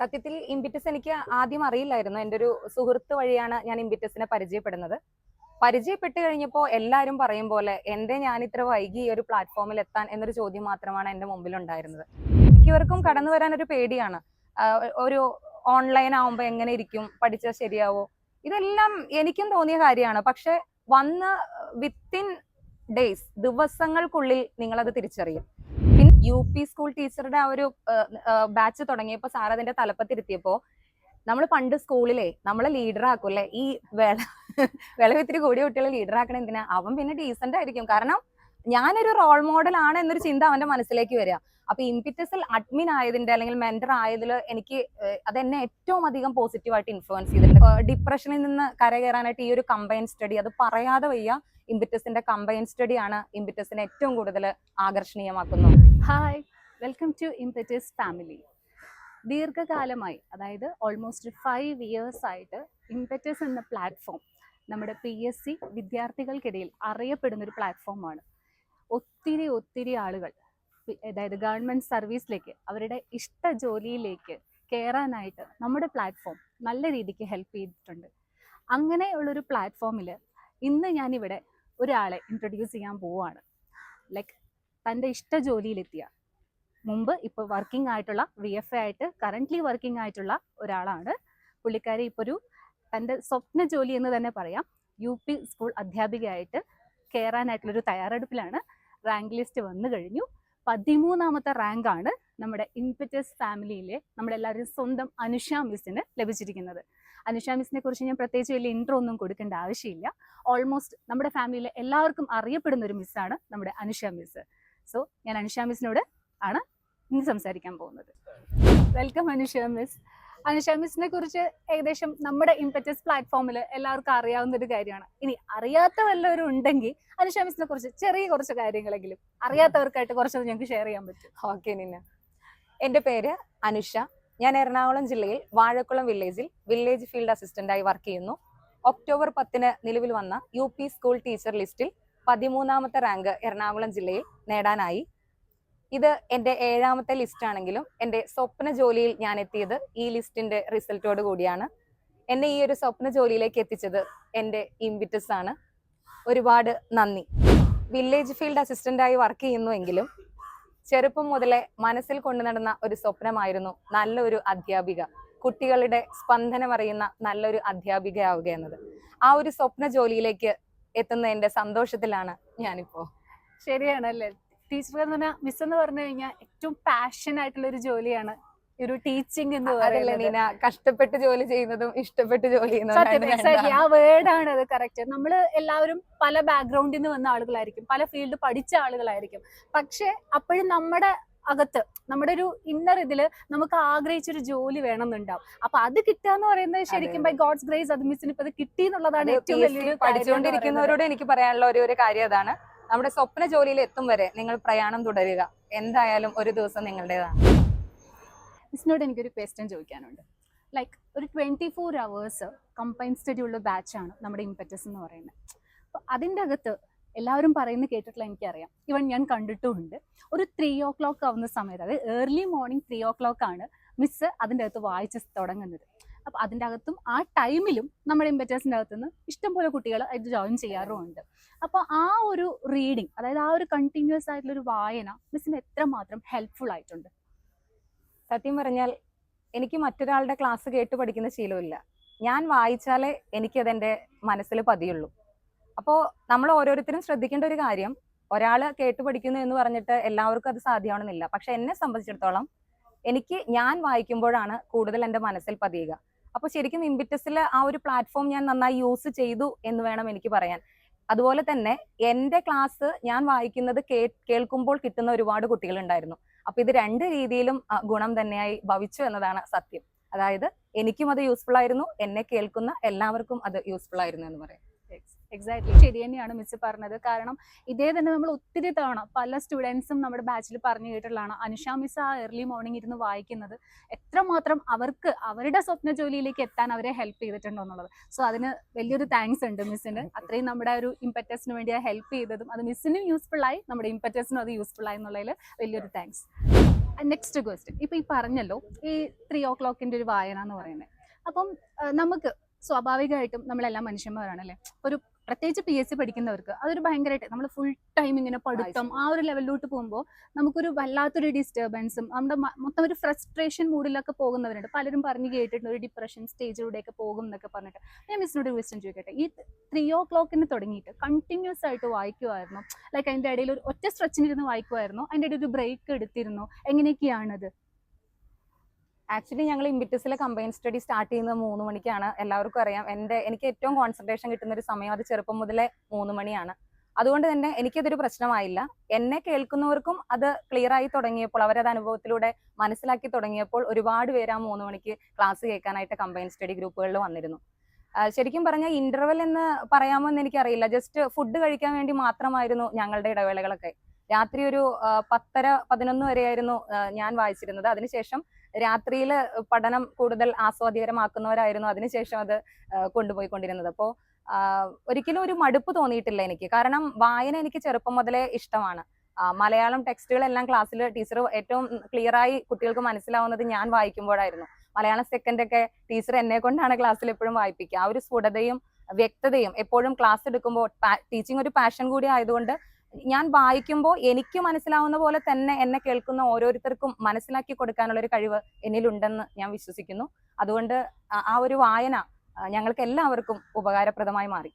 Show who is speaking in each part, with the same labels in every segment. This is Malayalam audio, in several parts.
Speaker 1: സത്യത്തിൽ ഇംബിറ്റസ് എനിക്ക് ആദ്യം അറിയില്ലായിരുന്നു. എന്റെ ഒരു സുഹൃത്ത് വഴിയാണ് ഞാൻ ഇംബിറ്റസിനെ പരിചയപ്പെടുന്നത്. പരിചയപ്പെട്ട് കഴിഞ്ഞപ്പോൾ എല്ലാവരും പറയും പോലെ എന്റെ ഞാൻ ഇത്ര വൈകി ഈ ഒരു പ്ലാറ്റ്ഫോമിൽ എത്താൻ എന്നൊരു ചോദ്യം മാത്രമാണ് എന്റെ മുമ്പിൽ ഉണ്ടായിരുന്നത് മിക്കവർക്കും കടന്നു വരാൻ ഒരു പേടിയാണ്. ഒരു ഓൺലൈൻ ആവുമ്പോൾ എങ്ങനെ ഇരിക്കും? പഠിച്ചാൽ ശരിയാവോ? ഇതെല്ലാം എനിക്കും തോന്നിയ കാര്യമാണ്. പക്ഷെ വന്ന് വിത്തിൻ ഡേയ്സ് ദിവസങ്ങൾക്കുള്ളിൽ നിങ്ങളത് തിരിച്ചറിയും. യു പി സ്കൂൾ ടീച്ചറുടെ ആ ഒരു ബാച്ച് തുടങ്ങിയപ്പോൾ സാർ അതിന്റെ തലപ്പത്തിരുത്തിയപ്പോ നമ്മൾ പണ്ട് സ്കൂളിലെ നമ്മളെ ലീഡർ ആക്കും അല്ലെ? ഈ വിള വിളവിത്തിരി കൂടിയ കുട്ടികളെ ലീഡർ ആക്കണ എന്തിനാ? അവൻ പിന്നെ ഡീസന്റ് ആയിരിക്കും. കാരണം ഞാനൊരു റോൾ മോഡൽ ആണ് എന്നൊരു ചിന്ത അവന്റെ മനസ്സിലേക്ക് വരിക. അപ്പൊ ഇംപിറ്റസിൽ അഡ്മിൻ ആയതിന്റെ അല്ലെങ്കിൽ മെന്റർ ആയതിൽ എനിക്ക് അത് അതെന്നെ ഏറ്റവും അധികം പോസിറ്റീവായിട്ട് ഇൻഫ്ലുവൻസ് ചെയ്തിട്ടുണ്ട്. ഡിപ്രഷനിൽ നിന്ന് കരകയറാനായിട്ട് ഈ ഒരു കമ്പൈൻ സ്റ്റഡി അത് പറയാതെ വയ്യ. ഇംപിറ്റസിന്റെ കമ്പൈൻ സ്റ്റഡിയാണ് ഇംപിറ്റസിനെ ഏറ്റവും കൂടുതൽ ആകർഷണീയമാക്കുന്നത്.
Speaker 2: Hi welcome to Impetus family ദീർഘകാലമായി അതായത് ഓൾമോസ്റ്റ് ഫൈവ് ഇയേഴ്സ് ആയിട്ട് ഇംപെറ്റസ് എന്ന പ്ലാറ്റ്ഫോം നമ്മുടെ പി എസ് സി വിദ്യാർത്ഥികൾക്കിടയിൽ അറിയപ്പെടുന്ന ഒരു പ്ലാറ്റ്ഫോമാണ് ഒത്തിരി ഒത്തിരി ആളുകൾ അതായത് ഗവൺമെന്റ് സർവീസിലേക്ക് അവരുടെ ഇഷ്ട ജോലിയിലേക്ക് കയറാനായിട്ട് നമ്മുടെ പ്ലാറ്റ്ഫോം നല്ല രീതിക്ക് ഹെൽപ്പ് ചെയ്തിട്ടുണ്ട്. അങ്ങനെയുള്ളൊരു പ്ലാറ്റ്ഫോമിൽ ഇന്ന് ഞാനിവിടെ ഒരാളെ ഇൻട്രൊഡ്യൂസ് ചെയ്യാൻ പോവുകയാണ്. ലൈക്ക് തന്റെ ഇഷ്ട ജോലിയിലെത്തിയ. മുമ്പ് ഇപ്പോൾ വർക്കിംഗ് ആയിട്ടുള്ള വി എഫ് എ ആയിട്ട് കറന്റ്ലി വർക്കിംഗ് ആയിട്ടുള്ള ഒരാളാണ്. പുള്ളിക്കാരി ഇപ്പോൾ ഒരു തന്റെ സ്വപ്ന ജോലി എന്ന് തന്നെ പറയാം. യു പി സ്കൂൾ അധ്യാപികയായിട്ട് കയറാനായിട്ടുള്ളൊരു തയ്യാറെടുപ്പിലാണ്. റാങ്ക് ലിസ്റ്റ് വന്നു കഴിഞ്ഞു. പതിമൂന്നാമത്തെ റാങ്കാണ് നമ്മുടെ ഇൻപെറ്റസ് ഫാമിലിയിലെ നമ്മളെല്ലാവരും സ്വന്തം അനുഷ മിസ്സിന് ലഭിച്ചിരിക്കുന്നത്. അനുഷ മിസ്സിനെ കുറിച്ച് ഞാൻ പ്രത്യേകിച്ച് വലിയ ഇൻട്രോ ഒന്നും കൊടുക്കേണ്ട ആവശ്യമില്ല. ഓൾമോസ്റ്റ് നമ്മുടെ ഫാമിലിയിലെ എല്ലാവർക്കും അറിയപ്പെടുന്ന ഒരു മിസ്സാണ് നമ്മുടെ അനുഷ മിസ് സോ ഞാൻ അനുഷ മിസ്സിനോട് ആണ് ഇന്ന് സംസാരിക്കാൻ പോകുന്നത്. വെൽക്കം അനുഷ മിസ് അനുഷ മിസ്സിനെ കുറിച്ച് ഏകദേശം നമ്മുടെ ഇമ്പറ്റസ് പ്ലാറ്റ്ഫോമിൽ എല്ലാവർക്കും അറിയാവുന്ന ഒരു കാര്യമാണ്. ഇനി അറിയാത്ത വല്ലവരും ഉണ്ടെങ്കിൽ അനുഷ മിസ്സിനെ കുറിച്ച് ചെറിയ കുറച്ച് കാര്യങ്ങളെങ്കിലും അറിയാത്തവർക്കായിട്ട് കുറച്ചത് ഞങ്ങൾക്ക് ഷെയർ ചെയ്യാൻ പറ്റും.
Speaker 1: ഓക്കെ നിന്ന. എന്റെ പേര് അനുഷ. ഞാൻ എറണാകുളം ജില്ലയിൽ വാഴക്കുളം വില്ലേജിൽ വില്ലേജ് ഫീൽഡ് അസിസ്റ്റന്റായി വർക്ക് ചെയ്യുന്നു. ഒക്ടോബർ പത്തിന് നിലവിൽ വന്ന യു പി സ്കൂൾ ടീച്ചർ ലിസ്റ്റിൽ പതിമൂന്നാമത്തെ റാങ്ക് എറണാകുളം ജില്ലയിൽ നേടാനായി. ഇത് എന്റെ ഏഴാമത്തെ ലിസ്റ്റ് ആണെങ്കിലും എന്റെ സ്വപ്ന ജോലിയിൽ ഞാൻ എത്തിയത് ഈ ലിസ്റ്റിന്റെ റിസൾട്ടോട് കൂടിയാണ്. എന്നെ ഈ ഒരു സ്വപ്ന ജോലിയിലേക്ക് എത്തിച്ചത് എന്റെ ഇംബിറ്റസ് ആണ്. ഒരുപാട് നന്ദി. വില്ലേജ് ഫീൽഡ് അസിസ്റ്റന്റായി വർക്ക് ചെയ്യുന്നുവെങ്കിലും ചെറുപ്പം മുതലേ മനസ്സിൽ കൊണ്ടു നടന്ന ഒരു സ്വപ്നമായിരുന്നു നല്ലൊരു അധ്യാപിക. കുട്ടികളുടെ സ്പന്ദനം അറിയുന്ന നല്ലൊരു അധ്യാപികയാവുക എന്നത്. ആ ഒരു സ്വപ്ന ജോലിയിലേക്ക് എത്തുന്നതിന്റെ സന്തോഷത്തിലാണ് ഞാനിപ്പോ.
Speaker 2: ശരിയാണല്ലേ? ടീച്ചർ എന്ന് പറഞ്ഞാൽ മിസ് എന്ന് പറഞ്ഞു കഴിഞ്ഞാൽ ഏറ്റവും പാഷൻ ആയിട്ടുള്ള ഒരു ജോലിയാണ് ഒരു ടീച്ചിങ് എന്ന് പറയുന്നത്.
Speaker 1: നീന? കഷ്ടപ്പെട്ട് ജോലി ചെയ്യുന്നതും ഇഷ്ടപ്പെട്ട് ജോലി ചെയ്യുന്നതും.
Speaker 2: ആ വേർഡാണ് അത് കറക്റ്റ് നമ്മൾ എല്ലാവരും പല ബാക്ക്ഗ്രൗണ്ടിൽ നിന്ന് വന്ന ആളുകളായിരിക്കും പല ഫീൽഡ് പഠിച്ച ആളുകളായിരിക്കും. പക്ഷെ അപ്പോഴും നമ്മുടെ അകത്ത്. നമ്മുടെ ഒരു ഇന്നർ ഇതിൽ നമുക്ക് ആഗ്രഹിച്ചൊരു ജോലി വേണമെന്നുണ്ടാവും. അപ്പൊ അത് കിട്ടുക എന്ന് പറയുന്നത് ശരിക്കും ബൈ ഗോഡ്സ് ഗ്രേസ് അത് മിസ്സിന് ഇപ്പൊ അത് കിട്ടി എന്നുള്ളതാണ് ഏറ്റവും വലിയ.
Speaker 1: പഠിച്ചുകൊണ്ടിരിക്കുന്നവരോട് എനിക്ക് പറയാനുള്ള ഒരു ഒരു കാര്യം അതാണ്. നമ്മുടെ സ്വപ്ന ജോലിയിൽ എത്തും വരെ നിങ്ങൾ പ്രയാണം തുടരുക. എന്തായാലും ഒരു ദിവസം നിങ്ങളുടേതാണ്.
Speaker 2: മിസ്സിനോട് എനിക്കൊരു ക്വസ്റ്റ്യൻ ചോദിക്കാനുണ്ട്. ലൈക്ക് ഒരു twenty four hours combine study ഉള്ള ബാച്ചാണ് നമ്മുടെ ഇമ്പറ്റസ് എന്ന് പറയുന്നത്. അപ്പോൾ അതിന്റെ അകത്ത് എല്ലാവരും പറയുന്നത് കേട്ടിട്ടുള്ള എനിക്കറിയാം. ഇവൻ ഞാൻ കണ്ടിട്ടുമുണ്ട്. ഒരു ത്രീ ഓ ക്ലോക്ക് ആവുന്ന സമയത്ത് അതായത് early morning three o'clock ആണ് മിസ്സ് അതിന്റെ അകത്ത് വായിച്ച് തുടങ്ങുന്നത്. അപ്പം അതിന്റെ അകത്തും ആ ടൈമിലും നമ്മുടെ ഇംപെറ്റേഴ്സിന്റെ അകത്തുനിന്ന് ഇഷ്ടംപോലെ കുട്ടികൾ അത് ജോയിൻ ചെയ്യാറുമുണ്ട്. അപ്പോൾ ആ ഒരു റീഡിങ് അതായത് ആ ഒരു കണ്ടിന്യൂസ് ആയിട്ടുള്ള ഒരു വായന മിസ്സിന് എത്രമാത്രം ഹെൽപ്ഫുൾ ആയിട്ടുണ്ട്?
Speaker 1: സത്യം പറഞ്ഞാൽ എനിക്ക് മറ്റൊരാളുടെ ക്ലാസ് കേട്ട് പഠിക്കുന്ന ശീലമില്ല. ഞാൻ വായിച്ചാലേ എനിക്കതെന്റെ മനസ്സിൽ പതിയുള്ളൂ. അപ്പോൾ നമ്മൾ ഓരോരുത്തരും ശ്രദ്ധിക്കേണ്ട ഒരു കാര്യം ഒരാൾ കേട്ട് പഠിക്കുന്നു എന്ന് പറഞ്ഞിട്ട് എല്ലാവർക്കും അത് സാധ്യമാണെന്നില്ല. പക്ഷെ എന്നെ സംബന്ധിച്ചിടത്തോളം എനിക്ക് ഞാൻ വായിക്കുമ്പോഴാണ് കൂടുതൽ എന്റെ മനസ്സിൽ പതിയുക. അപ്പോൾ ശരിക്കും ഇമ്പിറ്റസിൽ ആ ഒരു പ്ലാറ്റ്ഫോം ഞാൻ നന്നായി യൂസ് ചെയ്തു എന്ന് വേണം എനിക്ക് പറയാൻ. അതുപോലെ തന്നെ എന്റെ ക്ലാസ് ഞാൻ വായിക്കുന്നത് കേ കേൾക്കുമ്പോൾ കിട്ടുന്ന ഒരുപാട് കുട്ടികളുണ്ടായിരുന്നു. അപ്പൊ ഇത് രണ്ട് രീതിയിലും ഗുണം തന്നെയായി ഭവിച്ചു എന്നതാണ് സത്യം. അതായത് എനിക്കും അത് യൂസ്ഫുൾ ആയിരുന്നു എന്നെ കേൾക്കുന്ന എല്ലാവർക്കും അത് യൂസ്ഫുൾ ആയിരുന്നു എന്ന് പറയാം.
Speaker 2: എക്സാക്ട്ലി ശരി തന്നെയാണ് മിസ് പറഞ്ഞത്. കാരണം ഇതേ തന്നെ നമ്മൾ ഒത്തിരി തവണ പല സ്റ്റുഡൻസും നമ്മുടെ ബാച്ചിൽ പറഞ്ഞു കേട്ടിട്ടുള്ളതാണ്. അനുഷ മിസ് ആ ഏർലി മോർണിംഗ് ഇരുന്ന് വായിക്കുന്നത് എത്രമാത്രം അവർക്ക് അവരുടെ സ്വപ്ന ജോലിയിലേക്ക് എത്താൻ അവരെ ഹെൽപ്പ് ചെയ്തിട്ടുണ്ടോ എന്നുള്ളത്. സോ അതിന് വലിയൊരു താങ്ക്സ് ഉണ്ട് മിസ്സിന് അത്രയും നമ്മുടെ ഒരു ഇമ്പറ്റസിന് വേണ്ടി ആ ഹെൽപ്പ് ചെയ്തതും. അത് മിസ്സിനും യൂസ്ഫുൾ ആയി നമ്മുടെ ഇമ്പറ്റസിനും അത് യൂസ്ഫുൾ ആയി എന്നുള്ളതിൽ വലിയൊരു താങ്ക്സ് നെക്സ്റ്റ് ക്വസ്റ്റ്യൻ ഇപ്പൊ ഈ പറഞ്ഞല്ലോ ഈ ത്രീ ഓ ക്ലോക്കിന്റെ ഒരു വായന എന്ന് പറയുന്നത്. അപ്പം നമുക്ക് സ്വാഭാവികമായിട്ടും നമ്മളെല്ലാം മനുഷ്യന്മാരാണല്ലേ ഒരു പ്രത്യേകിച്ച് പി എസ് സി പഠിക്കുന്നവർക്ക് അതൊരു ഭയങ്കരമായിട്ട് നമ്മൾ ഫുൾ ടൈം ഇങ്ങനെ പഠിത്തം ആ ഒരു ലെവലിലോട്ട് പോകുമ്പോൾ നമുക്കൊരു വല്ലാത്തൊരു ഡിസ്റ്റർബൻസും നമ്മുടെ മൊത്തം ഒരു ഫ്രസ്ട്രേഷൻ മൂഡിലൊക്കെ പോകുന്നവരുണ്ട്. പലരും പറഞ്ഞു കേട്ടിട്ടുണ്ട് ഒരു ഡിപ്രഷൻ സ്റ്റേജിലൂടെയൊക്കെ പോകും എന്നൊക്കെ പറഞ്ഞിട്ട്. ഞാൻ മിസ്സിനോട് ക്വസ്റ്റ്യൻ ചോദിക്കട്ടെ. ഈ ത്രീ ഓ ക്ലോക്കിന് തുടങ്ങിയിട്ട് കണ്ടിന്യൂസ് ആയിട്ട് വായിക്കുമായിരുന്നു ലൈക്ക് അതിന്റെ ഇടയിൽ ഒരു ഒറ്റ സ്ട്രെച്ചിനിരുന്ന് വായിക്കുമായിരുന്നു അതിന്റെ ഇടയിൽ ഒരു ബ്രേക്ക് എടുത്തിരുന്നു? എങ്ങനെയൊക്കെയാണത്?
Speaker 1: ആക്ച്വലി ഞങ്ങൾ ഇമ്പിറ്റസിലെ കമ്പൈൻ സ്റ്റഡി സ്റ്റാർട്ട് ചെയ്യുന്നത് മൂന്ന് മണിക്കാണ്. എല്ലാവർക്കും അറിയാം. എന്റെ എനിക്ക് ഏറ്റവും കോൺസെൻട്രേഷൻ കിട്ടുന്ന ഒരു സമയം അത് ചെറുപ്പം മുതലേ മൂന്ന് മണിയാണ്. അതുകൊണ്ട് തന്നെ എനിക്കതൊരു പ്രശ്നമായില്ല. എന്നെ കേൾക്കുന്നവർക്കും അത് ക്ലിയർ ആയി തുടങ്ങിയപ്പോൾ അവരത് അനുഭവത്തിലൂടെ മനസ്സിലാക്കി തുടങ്ങിയപ്പോൾ ഒരുപാട് പേര് ആ മൂന്ന് മണിക്ക് ക്ലാസ് കേൾക്കാനായിട്ട് കമ്പൈൻ സ്റ്റഡി ഗ്രൂപ്പുകളിൽ വന്നിരുന്നു. ശരിക്കും പറഞ്ഞാൽ ഇന്റർവെൽ എന്ന് പറയാമോ എന്ന് എനിക്കറിയില്ല. ജസ്റ്റ് ഫുഡ് കഴിക്കാൻ വേണ്ടി മാത്രമായിരുന്നു ഞങ്ങളുടെ ഇടവേളകളൊക്കെ. രാത്രി ഒരു പത്തര പതിനൊന്ന് വരെയായിരുന്നു ഞാൻ വായിച്ചിരുന്നത്. അതിനുശേഷം രാത്രിയിൽ പഠനം കൂടുതൽ ആസ്വാദ്യകരമാക്കുന്നവരായിരുന്നു. അതിനുശേഷം അത് കൊണ്ടുപോയിക്കൊണ്ടിരുന്നത്. അപ്പോൾ ഒരിക്കലും ഒരു മടുപ്പ് തോന്നിയിട്ടില്ല എനിക്ക്. കാരണം വായന എനിക്ക് ചെറുപ്പം മുതലേ ഇഷ്ടമാണ്. മലയാളം ടെക്സ്റ്റുകളെല്ലാം ക്ലാസ്സിൽ ടീച്ചർ ഏറ്റവും ക്ലിയറായി കുട്ടികൾക്ക് മനസ്സിലാവുന്നത് ഞാൻ വായിക്കുമ്പോഴായിരുന്നു. മലയാളം സെക്കൻഡ് ഒക്കെ ടീച്ചർ എന്നെ കൊണ്ടാണ് ക്ലാസ്സിൽ എപ്പോഴും വായിപ്പിക്കുക. ആ ഒരു സ്ഫുടതയും വ്യക്തതയും എപ്പോഴും ക്ലാസ് എടുക്കുമ്പോൾ ടീച്ചിങ് ഒരു പാഷൻ കൂടി ആയതുകൊണ്ട് ഞാൻ വായിക്കുമ്പോൾ എനിക്ക് മനസ്സിലാവുന്ന പോലെ തന്നെ എന്നെ കേൾക്കുന്ന ഓരോരുത്തർക്കും മനസ്സിലാക്കി കൊടുക്കാനുള്ള ഒരു കഴിവ് എന്നിലുണ്ടെന്ന് ഞാൻ വിശ്വസിക്കുന്നു. അതുകൊണ്ട് ആ- ഒരു വായന ഞങ്ങൾക്ക് എല്ലാവർക്കും ഉപകാരപ്രദമായി മാറി.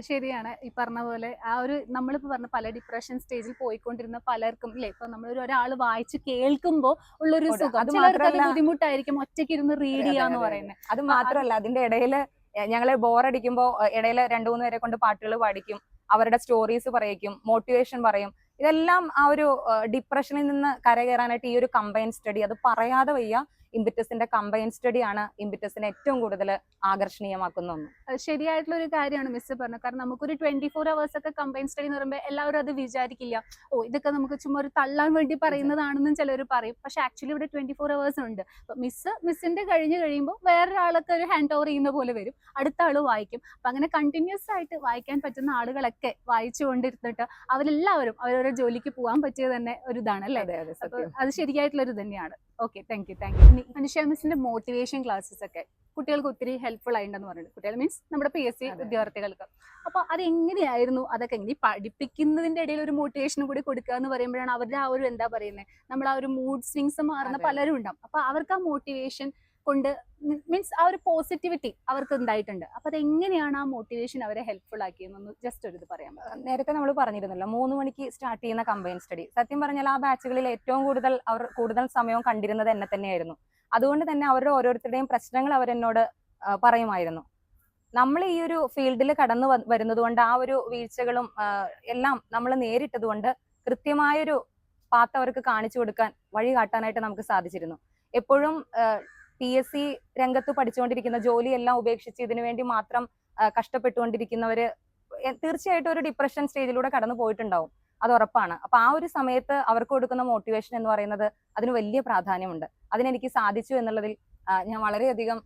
Speaker 2: ശരിയാണ്. ഈ പറഞ്ഞ പോലെ ആ ഒരു നമ്മളിപ്പോ പറഞ്ഞ പല ഡിപ്രഷൻ സ്റ്റേജിൽ പോയിക്കൊണ്ടിരുന്ന പലർക്കും ഇല്ലേ? ഇപ്പൊ നമ്മൾ ഒരാൾ വായിച്ച് കേൾക്കുമ്പോൾ ഉള്ളൊരു. സുഖം.
Speaker 1: അത് മാത്രമല്ല-
Speaker 2: ബുദ്ധിമുട്ടായിരിക്കും ഒറ്റയ്ക്ക് ഇരുന്ന് റീഡ് ചെയ്യാന്ന്. പറയുന്നത്
Speaker 1: അത്. മാത്രമല്ല അതിന്റെ ഇടയിൽ ഞങ്ങൾ ബോറടിക്കുമ്പോൾ ഇടയിൽ രണ്ടു മൂന്ന് പേരെ കൊണ്ട് പാട്ടുകൾ പാടിക്കും. അവരുടെ സ്റ്റോറീസ് പറയിക്കും മോട്ടിവേഷൻ പറയും. ഇതെല്ലാം ആ ഒരു ഡിപ്രഷനിൽ നിന്ന് കരകയറാനായിട്ട് ഈ ഒരു കമ്പൈൻ സ്റ്റഡി അത് പറയാതെ വയ്യ. ഇമ്പിറ്റസിന്റെ കമ്പൈൻ സ്റ്റഡി ആണ് ഇമ്പിറ്റസിനെ ഏറ്റവും കൂടുതൽ ആകർഷണീയമാക്കുന്ന ഒന്ന്.
Speaker 2: അത് ശരിയായിട്ടുള്ള ഒരു കാര്യമാണ് മിസ് പറഞ്ഞത്. കാരണം നമുക്കൊരു ട്വന്റി ഫോർ അവേഴ്സ് ഒക്കെ കമ്പൈൻ സ്റ്റഡി എന്ന് പറയുമ്പോൾ എല്ലാവരും അത് വിചാരിക്കില്ല. ഓ ഇതൊക്കെ നമുക്ക് ചുമ്മാ ഒരു തള്ളാൻ വേണ്ടി പറയുന്നതാണെന്നും ചിലർ പറയും. പക്ഷെ ആക്ച്വലി ഇവിടെ ട്വന്റി ഫോർ അവേഴ്സ് ഉണ്ട് മിസ് മിസ്സിന്റെ കഴിഞ്ഞ് കഴിയുമ്പോൾ വേറൊരാളൊക്കെ ഒരു ഹാൻഡ് ഓവർ ചെയ്യുന്ന പോലെ വരും. അടുത്ത ആൾ വായിക്കും. അപ്പൊ അങ്ങനെ കണ്ടിന്യൂസ് ആയിട്ട് വായിക്കാൻ പറ്റുന്ന ആളുകളൊക്കെ വായിച്ചു കൊണ്ടിരുന്നിട്ട് അവരെല്ലാവരും അവരവരുടെ ജോലിക്ക് പോകാൻ പറ്റിയത് തന്നെ ഒരു ഇതാണ് അല്ലേ?
Speaker 1: അതെ അതെ സത്യം.
Speaker 2: അത് ശരിയായിട്ടുള്ള ഒരു തന്നെയാണ് okay thank you thank you മനുഷ്യ മിസ്സിന്റെ മോട്ടിവേഷൻ ക്ലാസ്സസ് ഒക്കെ കുട്ടികൾക്ക് ഒത്തിരി ഹെൽപ്ഫുൾ ആയിട്ടുണ്ടെന്ന് പറഞ്ഞു കുട്ടികൾ മീൻസ് നമ്മുടെ പി എസ് സി വിദ്യാർത്ഥികൾക്ക്. അപ്പൊ അത് എങ്ങനെയായിരുന്നു? അതൊക്കെ എങ്ങനെ പഠിപ്പിക്കുന്നതിന്റെ ഇടയിൽ ഒരു മോട്ടിവേഷൻ കൂടി കൊടുക്കുക എന്ന് പറയുമ്പോഴാണ് അവരുടെ ആ ഒരു എന്താ പറയുന്നത് നമ്മൾ ആ ഒരു മൂഡ് സ്വിങ്സ് മാറുന്ന പലരും ഉണ്ടാവും. അപ്പൊ അവർക്ക് ആ മോട്ടിവേഷൻ കൊണ്ട് മീൻസ് ആ ഒരു പോസിറ്റിവിറ്റി അവർക്ക് ഉണ്ടായിട്ടുണ്ട്. അപ്പൊ അതെങ്ങനെയാണ് ആ മോട്ടിവേഷൻ അവരെ ഹെൽപ്ഫുൾ ആക്കിയെന്നൊന്ന് ജസ്റ്റ് ഒരു ഇത് പറയാം
Speaker 1: നേരത്തെ നമ്മൾ പറഞ്ഞിരുന്നല്ലോ മൂന്ന് മണിക്ക് സ്റ്റാർട്ട് ചെയ്യുന്ന കമ്പൈൻ സ്റ്റഡി സത്യം പറഞ്ഞാൽ ആ ബാച്ചുകളിൽ ഏറ്റവും കൂടുതൽ അവർ കൂടുതൽ സമയവും കണ്ടിരുന്നത് എന്നെ തന്നെയായിരുന്നു. അതുകൊണ്ട് തന്നെ അവരുടെ ഓരോരുത്തരുടെയും പ്രശ്നങ്ങൾ അവരെന്നോട് പറയുമായിരുന്നു. നമ്മൾ ഈ ഒരു ഫീൽഡിൽ കടന്നു വരുന്നത് കൊണ്ട് ആ ഒരു വീഴ്ചകളും എല്ലാം നമ്മൾ നേരിട്ടത് കൊണ്ട് കൃത്യമായൊരു പാത്ത് അവർക്ക് കാണിച്ചു കൊടുക്കാൻ വഴി കാട്ടാനായിട്ട് നമുക്ക് സാധിച്ചിരുന്നു. എപ്പോഴും പി എസ് സി രംഗത്ത് പഠിച്ചുകൊണ്ടിരിക്കുന്ന ജോലിയെല്ലാം ഉപേക്ഷിച്ച് ഇതിനു വേണ്ടി മാത്രം കഷ്ടപ്പെട്ടുകൊണ്ടിരിക്കുന്നവര് തീർച്ചയായിട്ടും ഒരു ഡിപ്രഷൻ സ്റ്റേജിലൂടെ കടന്നു പോയിട്ടുണ്ടാവും. അത് ഉറപ്പാണ്. അപ്പൊ ആ ഒരു സമയത്ത് അവർക്ക് കൊടുക്കുന്ന മോട്ടിവേഷൻ എന്ന് പറയുന്നത് അതിന് വലിയ പ്രാധാന്യമുണ്ട്. അതിനെനിക്ക് സാധിച്ചു എന്നുള്ളതിൽ ഞാൻ വളരെയധികം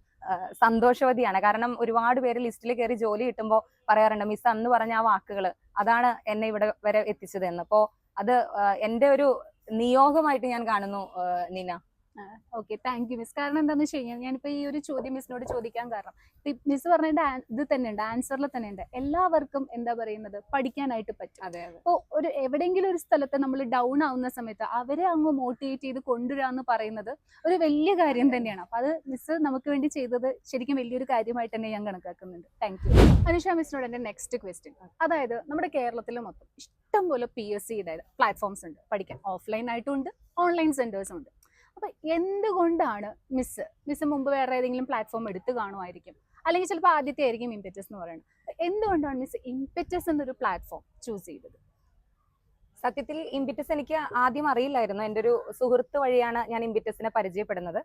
Speaker 1: സന്തോഷവതിയാണ്. കാരണം ഒരുപാട് പേര് ലിസ്റ്റിൽ കയറി ജോലി കിട്ടുമ്പോൾ പറയാറുണ്ട് മിസ് അന്ന് പറഞ്ഞ ആ വാക്കുകൾ അതാണ് എന്നെ ഇവിടെ വരെ എത്തിച്ചത് എന്ന്. അപ്പോ അത് എന്റെ ഒരു നിയോഗമായിട്ട് ഞാൻ കാണുന്നു Nina Neena.
Speaker 2: Okay. Thank you miss കാരണം എന്താണെന്ന് വെച്ച് കഴിഞ്ഞാൽ ഞാനിപ്പോൾ ഈ ഒരു ചോദ്യം മിസ്സിനോട് ചോദിക്കാൻ കാരണം. മിസ് പറഞ്ഞതിന്റെ ആ- ഇത് തന്നെയുണ്ട് ആൻസറിൽ തന്നെയുണ്ട്. എല്ലാവർക്കും എന്താ പറയുന്നത്? പഠിക്കാനായിട്ട് പറ്റും. അപ്പോൾ ഒരു എവിടെയെങ്കിലും ഒരു സ്ഥലത്ത് നമ്മൾ ഡൗൺ ആവുന്ന സമയത്ത് അവരെ അങ്ങ് മോട്ടിവേറ്റ് ചെയ്ത് കൊണ്ടുവരാന്ന് പറയുന്നത് ഒരു വലിയ കാര്യം തന്നെയാണ്. അപ്പൊ അത് മിസ് നമുക്ക് വേണ്ടി ചെയ്തത് ശരിക്കും വലിയൊരു കാര്യമായിട്ട് തന്നെ ഞാൻ കണക്കാക്കുന്നുണ്ട്. താങ്ക് യു അനുഷ മിസ്സിനോട് എന്റെ നെക്സ്റ്റ് ക്വസ്റ്റ്യൻ അതായത് നമ്മുടെ കേരളത്തിൽ മൊത്തം ഇഷ്ടം പോലെ പി എസ് സി പ്ലാറ്റ്ഫോംസ് ഉണ്ട്. പഠിക്കാൻ ഓഫ്ലൈൻ ആയിട്ടും ഉണ്ട് ഓൺലൈൻ സെന്റേഴ്സും ഉണ്ട്. അപ്പൊ എന്തുകൊണ്ടാണ് മിസ് മിസ് മുമ്പ് വേറെ ഏതെങ്കിലും പ്ലാറ്റ്ഫോം എടുത്ത് കാണുമായിരിക്കും. അല്ലെങ്കിൽ ചിലപ്പോൾ ആദ്യത്തെ ആയിരിക്കും ഇംപെറ്റസ് എന്ന് പറയുന്നത്. എന്തുകൊണ്ടാണ് മിസ് ഇംപെറ്റസ് എന്നൊരു പ്ലാറ്റ്ഫോം ചൂസ് ചെയ്തത്?
Speaker 1: സത്യത്തിൽ ഇമ്പിറ്റസ് എനിക്ക് ആദ്യം അറിയില്ലായിരുന്നു. എന്റെ ഒരു സുഹൃത്ത് വഴിയാണ് ഞാൻ ഇമ്പിറ്റസിനെ പരിചയപ്പെടുന്നത്.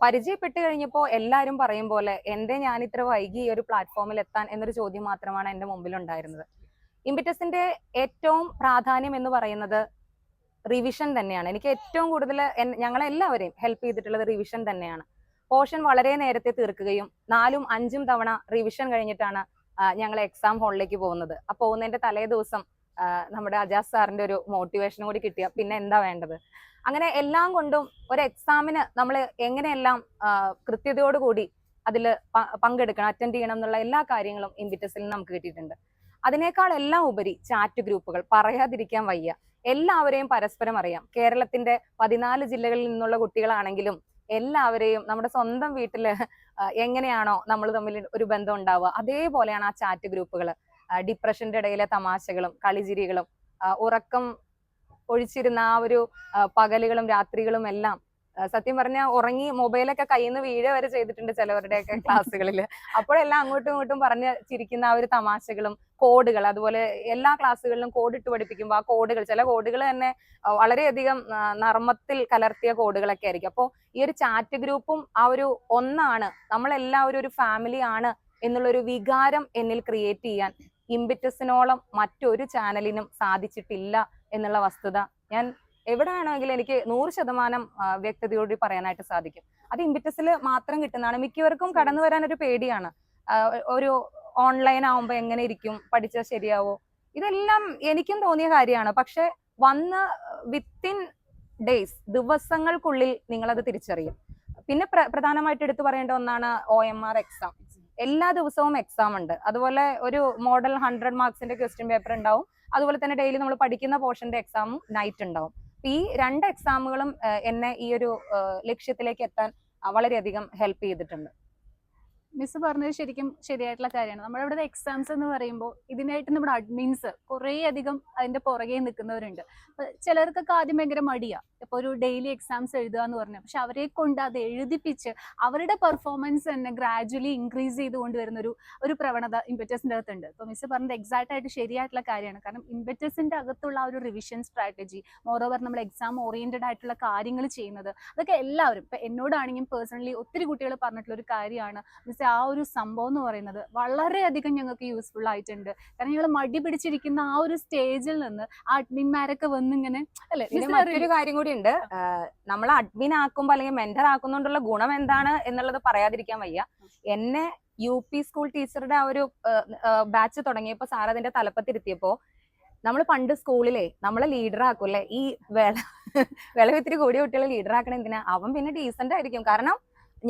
Speaker 1: പരിചയപ്പെട്ട് കഴിഞ്ഞപ്പോൾ എല്ലാവരും പറയും പോലെ എന്റെ ഞാൻ ഇത്ര വൈകി ഈ ഒരു പ്ലാറ്റ്ഫോമിൽ എത്താൻ എന്നൊരു ചോദ്യം മാത്രമാണ് എന്റെ മുമ്പിൽ ഉണ്ടായിരുന്നത് ഇംബിറ്റസിന്റെ ഏറ്റവും പ്രാധാന്യം എന്ന് പറയുന്നത് റിവിഷൻ തന്നെയാണ്. എനിക്ക് ഏറ്റവും കൂടുതൽ ഞങ്ങളെല്ലാവരെയും ഹെൽപ്പ് ചെയ്തിട്ടുള്ളത് റിവിഷൻ തന്നെയാണ്. പോർഷൻ വളരെ നേരത്തെ തീർക്കുകയും നാലും അഞ്ചും തവണ റിവിഷൻ കഴിഞ്ഞിട്ടാണ് ഞങ്ങൾ എക്സാം ഹാളിലേക്ക് പോകുന്നത്. ആ പോകുന്നതിന്റെ തലേ ദിവസം നമ്മുടെ അജാസ് സാറിന്റെ ഒരു മോട്ടിവേഷൻ കൂടി കിട്ടിയ പിന്നെ എന്താ വേണ്ടത്? അങ്ങനെ എല്ലാം കൊണ്ടും ഒരു എക്സാമിന് നമ്മൾ എങ്ങനെയെല്ലാം കൃത്യതയോടുകൂടി അതിൽ പങ്കെടുക്കണം അറ്റൻഡ് ചെയ്യണം എന്നുള്ള എല്ലാ കാര്യങ്ങളും ഇൻവിറ്റസിൽ നിന്ന് നമുക്ക് കിട്ടിയിട്ടുണ്ട്. അതിനേക്കാൾ എല്ലാം ഉപരി ചാറ്റ് ഗ്രൂപ്പുകൾ. പറയാതിരിക്കാൻ വയ്യ. എല്ലാവരെയും പരസ്പരം അറിയാം. കേരളത്തിന്റെ പതിനാല് ജില്ലകളിൽ നിന്നുള്ള കുട്ടികളാണെങ്കിലും എല്ലാവരെയും നമ്മുടെ സ്വന്തം വീട്ടിൽ എങ്ങനെയാണോ നമ്മൾ തമ്മിൽ ഒരു ബന്ധം ഉണ്ടാവുക. അതേപോലെയാണ് ആ ചാറ്റ് ഗ്രൂപ്പുകൾ ഡിപ്രഷന്റെ ഇടയിലെ തമാശകളും കളിചിരികളും ഉറക്കം ഒഴിച്ചിരുന്ന ആ ഒരു പകലുകളും രാത്രികളും എല്ലാം സത്യം പറഞ്ഞാൽ ഉറങ്ങി മൊബൈലൊക്കെ കയ്യിൽ നിന്ന് വീഴ വരെ ചെയ്തിട്ടുണ്ട് ചിലവരുടെയൊക്കെ ക്ലാസ്സുകളിൽ അപ്പോഴെല്ലാം അങ്ങോട്ടും ഇങ്ങോട്ടും പറഞ്ഞ് ചിരിക്കുന്ന ആ ഒരു തമാശകളും കോഡുകൾ അതുപോലെ എല്ലാ ക്ലാസ്സുകളിലും കോഡ് ഇട്ട് പഠിപ്പിക്കുമ്പോൾ ആ കോഡുകൾ ചില കോഡുകൾ തന്നെ വളരെയധികം നർമ്മത്തിൽ കലർത്തിയ കോഡുകളൊക്കെ ആയിരിക്കും. അപ്പോൾ ഈ ഒരു ചാറ്റ് ഗ്രൂപ്പും ആ ഒരു ഒന്നാണ്. നമ്മളെല്ലാവരും ഒരു ഫാമിലി ആണ് എന്നുള്ളൊരു വികാരം എന്നിൽ ക്രിയേറ്റ് ചെയ്യാൻ ഇംബിറ്റസിനോളം മറ്റൊരു ചാനലിനും സാധിച്ചിട്ടില്ല എന്നുള്ള വസ്തുത ഞാൻ എവിടെ വേണമെങ്കിലും എനിക്ക് നൂറ് ശതമാനം വ്യക്തതയോട് പറയാനായിട്ട് സാധിക്കും. അത് ഇമ്പിറ്റസിൽ മാത്രം കിട്ടുന്നതാണ്. മിക്കവർക്കും കടന്നു വരാൻ ഒരു പേടിയാണ്. ഒരു ഓൺലൈൻ ആവുമ്പോൾ എങ്ങനെ ഇരിക്കും? പഠിച്ചാൽ ശരിയാവോ? ഇതെല്ലാം എനിക്കും തോന്നിയ കാര്യമാണ്. പക്ഷെ വന്ന് വിത്തിൻ ഡേയ്സ് ദിവസങ്ങൾക്കുള്ളിൽ നിങ്ങളത് തിരിച്ചറിയും. പിന്നെ പ്ര- പ്രധാനമായിട്ട് എടുത്തു പറയേണ്ട ഒന്നാണ് ഒ എം ആർ എക്സാം എല്ലാ ദിവസവും എക്സാം ഉണ്ട്. അതുപോലെ ഒരു മോഡൽ ഹൺഡ്രഡ് മാർക്സിന്റെ ക്വസ്റ്റ്യൻ പേപ്പർ ഉണ്ടാവും. അതുപോലെ തന്നെ ഡെയിലി നമ്മൾ പഠിക്കുന്ന പോർഷന്റെ എക്സാമും നൈറ്റ് ഉണ്ടാവും. ഈ രണ്ട് എക്സാമുകളും എന്നെ ഈ ഒരു ലക്ഷ്യത്തിലേക്ക് എത്താൻ വളരെയധികം ഹെൽപ്പ് ചെയ്തിട്ടുണ്ട്.
Speaker 2: മിസ് പറഞ്ഞത് ശരിക്കും ശരിയായിട്ടുള്ള കാര്യമാണ്. നമ്മുടെ ഇവിടെ എക്സാംസ് എന്ന് പറയുമ്പോൾ ഇതിനായിട്ട് നമ്മുടെ അഡ്മിൻസ് കുറേ അധികം അതിന്റെ പുറകെ നിൽക്കുന്നവരുണ്ട്. ചിലർക്കൊക്കെ ആദ്യം ഭയങ്കര മടിയാ. ഇപ്പൊ ഒരു ഡെയിലി എക്സാംസ് എഴുതുക എന്ന് പറഞ്ഞു. പക്ഷെ അവരെ കൊണ്ട് അത് എഴുതിപ്പിച്ച് അവരുടെ പെർഫോമൻസ് തന്നെ ഗ്രാജുവലി ഇൻക്രീസ് ചെയ്തുകൊണ്ട് വരുന്ന ഒരു ഒരു പ്രവണത ഇമ്പറ്റസിന്റെ അകത്തുണ്ട്. ഇപ്പൊ മിസ് പറഞ്ഞത് എക്സാക്ട് ആയിട്ട് ശരിയായിട്ടുള്ള കാര്യമാണ്. കാരണം ഇമ്പറ്റസിന്റെ അകത്തുള്ള ആ ഒരു റിവിഷൻ സ്ട്രാറ്റജി മോറോവർ നമ്മൾ എക്സാം ഓറിയന്റഡ് ആയിട്ടുള്ള കാര്യങ്ങൾ ചെയ്യുന്നത് അതൊക്കെ എല്ലാവരും ഇപ്പൊ എന്നോടാണെങ്കിലും പേഴ്സണലി ഒത്തിരി കുട്ടികൾ പറഞ്ഞിട്ടുള്ള ഒരു കാര്യമാണ്. മിസ് ആ ഒരു സംഭവം എന്ന് പറയുന്നത് വളരെയധികം ഞങ്ങൾക്ക് യൂസ്ഫുൾ ആയിട്ടുണ്ട്. കാരണം ഞങ്ങൾ മടി പിടിച്ചിരിക്കുന്ന ആ ഒരു സ്റ്റേജിൽ നിന്ന് ആ അഡ്മിന്മാരൊക്കെ വന്നിങ്ങനെ അല്ലെ?
Speaker 1: മറ്റൊരു കാര്യം കൂടി ഉണ്ട് നമ്മൾ അഡ്മിൻ ആക്കുമ്പോൾ അല്ലെങ്കിൽ മെന്റർ ആക്കുന്നതുകൊണ്ടുള്ള ഗുണം എന്താണ് എന്നുള്ളത് പറയാതിരിക്കാൻ വയ്യ. എന്നെ യു പി സ്കൂൾ ടീച്ചറുടെ ആ ഒരു ബാച്ച് തുടങ്ങിയപ്പോൾ സാർ അതിന്റെ തലപ്പത്തിരുത്തിയപ്പോ നമ്മൾ പണ്ട് സ്കൂളിലെ നമ്മളെ ലീഡർ ആക്കൂല്ലേ? ഈ വിള വിളവിത്തിരി കൂടിയ കുട്ടികളെ ലീഡർ ആക്കണ എന്തിനാ? അവൻ പിന്നെ ഡീസന്റ് ആയിരിക്കും. കാരണം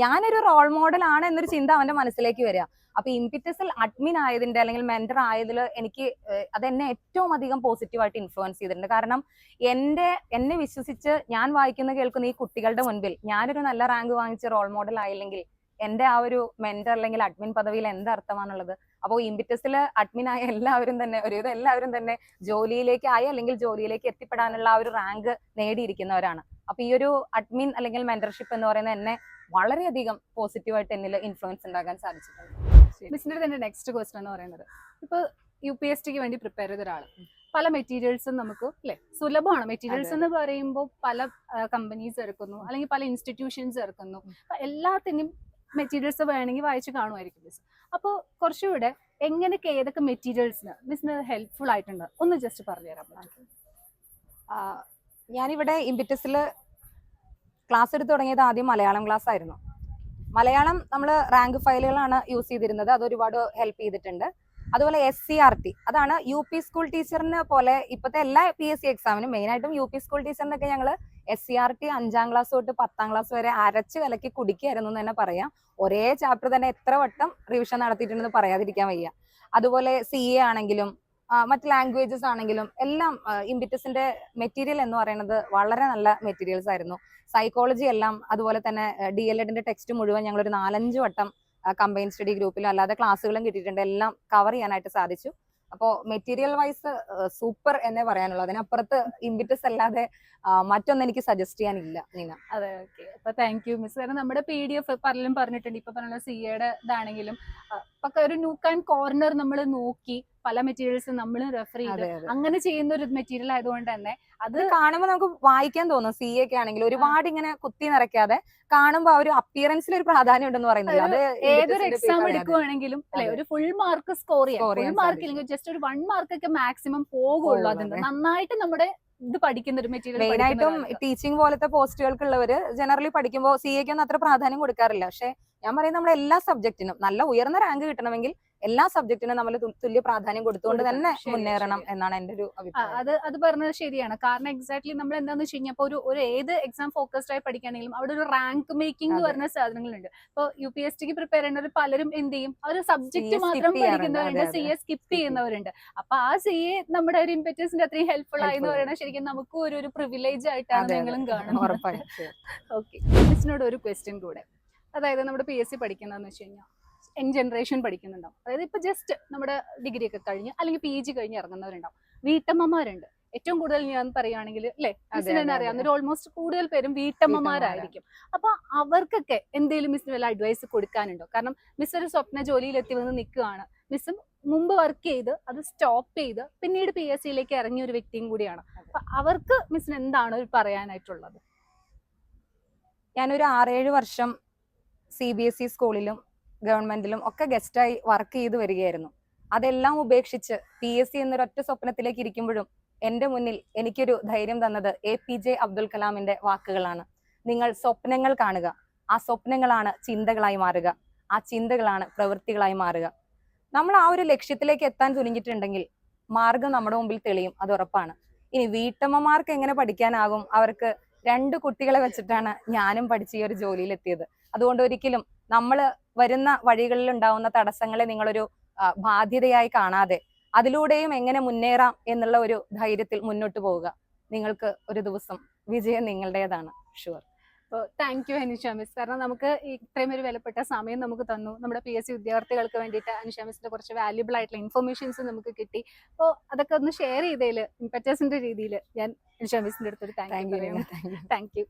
Speaker 1: ഞാനൊരു റോൾ മോഡൽ ആണ് എന്നൊരു ചിന്ത അവന്റെ മനസ്സിലേക്ക് വരിക. അപ്പൊ ഇൻപിറ്റസിൽ അഡ്മിൻ ആയതിന്റെ അല്ലെങ്കിൽ മെന്റർ ആയതിൽ എനിക്ക് അത് അതെന്നെ ഏറ്റവും അധികം പോസിറ്റീവായിട്ട് ഇൻഫ്ലുവൻസ് ചെയ്തിട്ടുണ്ട്. കാരണം എന്റെ എന്നെ വിശ്വസിച്ച് ഞാൻ വായിക്കുന്ന കേൾക്കുന്ന ഈ കുട്ടികളുടെ മുൻപിൽ ഞാനൊരു നല്ല റാങ്ക് വാങ്ങിച്ച് റോൾ മോഡൽ ആയില്ലെങ്കിൽ എന്റെ ആ ഒരു മെന്റർ അല്ലെങ്കിൽ അഡ്മിൻ പദവിയിൽ എന്ത് അർത്ഥമാണുള്ളത്? അപ്പോൾ ഇംബിറ്റസിൽ അഡ്മിൻ ആയ എല്ലാവരും തന്നെ ഒരുവിധം എല്ലാവരും തന്നെ ജോലിയിലേക്ക് ആയി അല്ലെങ്കിൽ ജോലിയിലേക്ക് എത്തിപ്പെടാനുള്ള ആ ഒരു റാങ്ക് നേടിയിരിക്കുന്നവരാണ്. അപ്പൊ ഈ ഒരു അഡ്മിൻ അല്ലെങ്കിൽ മെന്റർഷിപ്പ് എന്ന് പറയുന്നത് എന്നെ വളരെയധികം പോസിറ്റീവായിട്ട് എന്നിൽ ഇൻഫ്ലുവൻസ് ഉണ്ടാക്കാൻ സാധിച്ചിട്ടുണ്ട്.
Speaker 2: മിസ്സിന്റെ തന്നെ നെക്സ്റ്റ് ക്വസ്റ്റൻ എന്ന് പറയുന്നത്. ഇപ്പൊ യു പി എസ് ടിക്ക് വേണ്ടി പ്രിപ്പയർ ചെയ്ത ഒരാൾ പല മെറ്റീരിയൽസും നമുക്ക് അല്ലെ സുലഭമാണ്. മെറ്റീരിയൽസ് എന്ന് പറയുമ്പോൾ പല കമ്പനീസ് ഇറക്കുന്നു. അല്ലെങ്കിൽ പല ഇൻസ്റ്റിറ്റ്യൂഷൻസ് ഇറക്കുന്നു. എല്ലാത്തിനും മെറ്റീരിയൽസ് വേണമെങ്കിൽ വായിച്ച് കാണുമായിരിക്കും മിസ് അപ്പോൾ കുറച്ചുകൂടെ എങ്ങനെയൊക്കെ ഏതൊക്കെ മെറ്റീരിയൽസിന് മിസ്സിന് ഹെൽപ്ഫുൾ ആയിട്ടുണ്ട്? ഒന്ന് ജസ്റ്റ് പറഞ്ഞു
Speaker 1: തരാം. ഞാനിവിടെ ഇമ്പിറ്റസിൽ ക്ലാസ് എടുത്തു തുടങ്ങിയത് ആദ്യം മലയാളം ക്ലാസ് ആയിരുന്നു. മലയാളം നമ്മൾ റാങ്ക് ഫയലുകളാണ് യൂസ് ചെയ്തിരുന്നത്. അത് ഒരുപാട് ഹെൽപ്പ് ചെയ്തിട്ടുണ്ട്. അതുപോലെ എസ് സി ആർ ടി അതാണ് യു പി സ്കൂൾ ടീച്ചറിന് പോലെ ഇപ്പോഴത്തെ എല്ലാ പി എസ് സി എക്സാമിനും മെയിനായിട്ടും യു പി സ്കൂൾ ടീച്ചറിനൊക്കെ ഞങ്ങൾ എസ് സി ആർ ടി അഞ്ചാം ക്ലാസ് തൊട്ട് പത്താം ക്ലാസ് വരെ അരച്ച് കലക്കി കുടിക്കായിരുന്നു എന്ന് തന്നെ പറയാം. ഒരേ ചാപ്റ്റർ തന്നെ എത്ര വട്ടം റിവിഷൻ നടത്തിയിട്ടുണ്ടെന്ന് പറയാതിരിക്കാൻ വയ്യ. അതുപോലെ സി എ ആണെങ്കിലും മറ്റ് ലാംഗ്വേജസ് ആണെങ്കിലും എല്ലാം ഇംബിറ്റസിന്റെ മെറ്റീരിയൽ എന്ന് പറയുന്നത് വളരെ നല്ല മെറ്റീരിയൽസ് ആയിരുന്നു. സൈക്കോളജി എല്ലാം അതുപോലെ തന്നെ ഡി എൽ എഡിന്റെ ടെക്സ്റ്റ് മുഴുവൻ ഞങ്ങൾ ഒരു നാലഞ്ച് വട്ടം കമ്പൈൻ സ്റ്റഡി ഗ്രൂപ്പിലും അല്ലാതെ ക്ലാസ്സുകളും കിട്ടിയിട്ടുണ്ട്. എല്ലാം കവർ ചെയ്യാനായിട്ട് സാധിച്ചു. അപ്പോൾ മെറ്റീരിയൽ വൈസ് സൂപ്പർ എന്നേ പറയാനുള്ളൂ. അതിനപ്പുറത്ത് ഇംബിറ്റസ് അല്ലാതെ മറ്റൊന്നും എനിക്ക് സജസ്റ്റ് ചെയ്യാനില്ല നീന
Speaker 2: അതെ ഓക്കെ അപ്പൊ താങ്ക് യു മിസ് കാരണം നമ്മുടെ പി ഡി എഫ് പലരും പറഞ്ഞിട്ടുണ്ട്. ഇപ്പൊ പറഞ്ഞ സി എയുടെ ഇതാണെങ്കിലും ഒരു നൂക്ക് ആൻഡ് കോർണർ നമ്മൾ നോക്കി പല മെറ്റീരിയൽസ് നമ്മൾ റെഫർ ചെയ്ത് അങ്ങനെ ചെയ്യുന്ന ഒരു മെറ്റീരിയൽ ആയതുകൊണ്ട് തന്നെ അത്
Speaker 1: കാണുമ്പോൾ നമുക്ക് വായിക്കാൻ തോന്നും സി ഒക്കെ ആണെങ്കിൽ ഒരുപാട് ഇങ്ങനെ കുത്തി നിറയ്ക്കാതെ കാണുമ്പോൾ ആ ഒരു അപ്പിയറൻസിൽ ഒരു പ്രാധാന്യം ഉണ്ടെന്ന് പറയുന്നത് അത്
Speaker 2: ഏതൊരു എക്സാം. എടുക്കുവാണെങ്കിലും അല്ലെ? ഒരു ഫുൾ മാർക്ക് സ്കോർ ചെയ്യാം. Full mark. ഇല്ലെങ്കിൽ ജസ്റ്റ് ഒരു വൺ മാർക്ക് ഒക്കെ മാക്സിമം പോകുള്ളൂ അതിന്. നന്നായിട്ട് നമ്മുടെ ഇത് പഠിക്കുന്ന ഒരു മെറ്റീരിയൽ
Speaker 1: മെയിൻ ആയിട്ടും ടീച്ചിങ് പോലത്തെ പോസ്റ്റുകൾക്കുള്ളവര് ജനറലി പഠിക്കുമ്പോൾ സി എക്ക് ഒന്നും അത്ര പ്രാധാന്യം കൊടുക്കാറില്ല. പക്ഷെ ഞാൻ പറയുന്നത് നമ്മുടെ എല്ലാ സബ്ജക്റ്റിനും നല്ല ഉയർന്ന റാങ്ക് കിട്ടണമെങ്കിൽ എല്ലാ സബ്ജക്റ്റിനും നമ്മൾ തുല്യ പ്രാധാന്യം കൊടുത്തുകൊണ്ട് തന്നെ മുന്നേറണം എന്നാണ് എന്റെ ഒരു അഭിപ്രായം.
Speaker 2: അത് അത് പറഞ്ഞത് ശരിയാണ്. കാരണം എക്സാക്ട്ലി നമ്മൾ എന്താന്ന് വെച്ച് കഴിഞ്ഞാൽ ഒരു ഒരു ഏത് എക്സാം ഫോക്കസ്ഡ് ആയി പഠിക്കുകയാണെങ്കിലും അവിടെ ഒരു റാങ്ക് മേക്കിംഗ്
Speaker 1: എന്ന്
Speaker 2: പറഞ്ഞ സാധനങ്ങളുണ്ട്. ഇപ്പൊ യു പി എസ് ടിക്ക് പ്രിപ്പയർ ചെയ്യുന്നവർ പലരും എന്ത് ചെയ്യും? ഒരു സബ്ജക്ട് മാത്രം. പഠിക്കുന്നവരുണ്ട്. സി എ സ്കിപ്പ് ചെയ്യുന്നവരുണ്ട്. അപ്പൊ ആ സി എ നമ്മുടെ ഒരു ഇമ്പറ്റസിന്റെ അത്രയും ഹെൽപ്ഫുൾ ആയി എന്ന് പറയുന്നത് ശരിക്കും നമുക്കും ഒരു ഒരു പ്രിവിലേജ് ആയിട്ടാണ് ഞങ്ങളും കാണുന്നത്. ഓക്കെ മിസ്സിനോട് ഒരു ക്വസ്റ്റ്യൻ കൂടെ. അതായത് നമ്മുടെ പി എസ് സി പഠിക്കുന്നതെന്ന് വെച്ച് കഴിഞ്ഞാൽ എൻ ജനറേഷൻ പഠിക്കുന്നുണ്ടാവും. അതായത് ഇപ്പൊ ജസ്റ്റ് നമ്മുടെ ഡിഗ്രി ഒക്കെ കഴിഞ്ഞ് അല്ലെങ്കിൽ പി ജി കഴിഞ്ഞ് ഇറങ്ങുന്നവരുണ്ടാവും. വീട്ടമ്മമാരുണ്ട്. ഏറ്റവും കൂടുതൽ ഞാൻ പറയുകയാണെങ്കിൽ അല്ലെ? മിസ്സിന് അറിയാവുന്ന ഒരു ഓൾമോസ്റ്റ് കൂടുതൽ പേരും വീട്ടമ്മമാരായിരിക്കും. അപ്പൊ അവർക്കൊക്കെ എന്തെങ്കിലും മിസ്സിന് വല്ല അഡ്വൈസ് കൊടുക്കാനുണ്ടോ? കാരണം മിസ് ഒരു സ്വപ്ന ജോലിയിൽ എത്തി വന്ന് നിൽക്കുകയാണ്. മിസ്സും മുമ്പ് വർക്ക് ചെയ്ത് അത് സ്റ്റോപ്പ് ചെയ്ത് പിന്നീട് പി എസ് സിയിലേക്ക് ഇറങ്ങിയ ഒരു വ്യക്തിയും കൂടിയാണ്. അപ്പൊ അവർക്ക് മിസ്സിന് എന്താണ് ഒരു പറയാനായിട്ടുള്ളത്?
Speaker 1: ഞാനൊരു ആറേഴ് വർഷം സി ബി എസ് ഇ സ്കൂളിലും ഗവൺമെന്റിലും ഒക്കെ ഗസ്റ്റായി വർക്ക് ചെയ്ത് വരികയായിരുന്നു. അതെല്ലാം ഉപേക്ഷിച്ച് പി എസ് സി എന്നൊരൊറ്റ സ്വപ്നത്തിലേക്ക് ഇരിക്കുമ്പോഴും എന്റെ മുന്നിൽ എനിക്കൊരു ധൈര്യം തന്നത് എ പി ജെ അബ്ദുൽ കലാമിന്റെ വാക്കുകളാണ്. നിങ്ങൾ സ്വപ്നങ്ങൾ കാണുക. ആ സ്വപ്നങ്ങളാണ് ചിന്തകളായി മാറുക. ആ ചിന്തകളാണ് പ്രവൃത്തികളായി മാറുക. നമ്മൾ ആ ഒരു ലക്ഷ്യത്തിലേക്ക് എത്താൻ തുനിഞ്ഞിട്ടുണ്ടെങ്കിൽ മാർഗം നമ്മുടെ മുമ്പിൽ തെളിയും അത് ഉറപ്പാണ്. ഇനി വീട്ടമ്മമാർക്ക് എങ്ങനെ പഠിക്കാനാകും? അവർക്ക് രണ്ട് കുട്ടികളെ വെച്ചിട്ടാണ് ഞാനും പഠിച്ച് ഈ ഒരു ജോലിയിൽ എത്തിയത് അതുകൊണ്ട് ഒരിക്കലും നമ്മൾ വരുന്ന വഴികളിൽ ഉണ്ടാവുന്ന തടസ്സങ്ങളെ നിങ്ങളൊരു ബാധ്യതയായി കാണാതെ അതിലൂടെയും എങ്ങനെ മുന്നേറാം എന്നുള്ള ഒരു ധൈര്യത്തിൽ മുന്നോട്ട് പോവുക. നിങ്ങൾക്ക് ഒരു ദിവസം വിജയം നിങ്ങളുടേതാണ് ഷുവർ.
Speaker 2: അപ്പോൾ താങ്ക് യു അനുഷ മിസ്. കാരണം നമുക്ക് ഇത്രയും ഒരു വിലപ്പെട്ട സമയം നമുക്ക് തന്നു. നമ്മുടെ പി എസ് സി വിദ്യാർത്ഥികൾക്ക് വേണ്ടിയിട്ട് അനുഷ മിസിന്റെ കുറച്ച് വാല്യുബിൾ ആയിട്ടുള്ള ഇൻഫർമേഷൻസ് നമുക്ക് കിട്ടി. അപ്പോൾ അതൊക്കെ ഒന്ന് ഷെയർ ചെയ്തതിൽ ഇമ്പറ്റേഴ്സിന്റെ രീതിയിൽ ഞാൻ അനുഷ മിസിന്റെ അടുത്തൊരു
Speaker 1: താങ്ക് യു
Speaker 2: താങ്ക് യു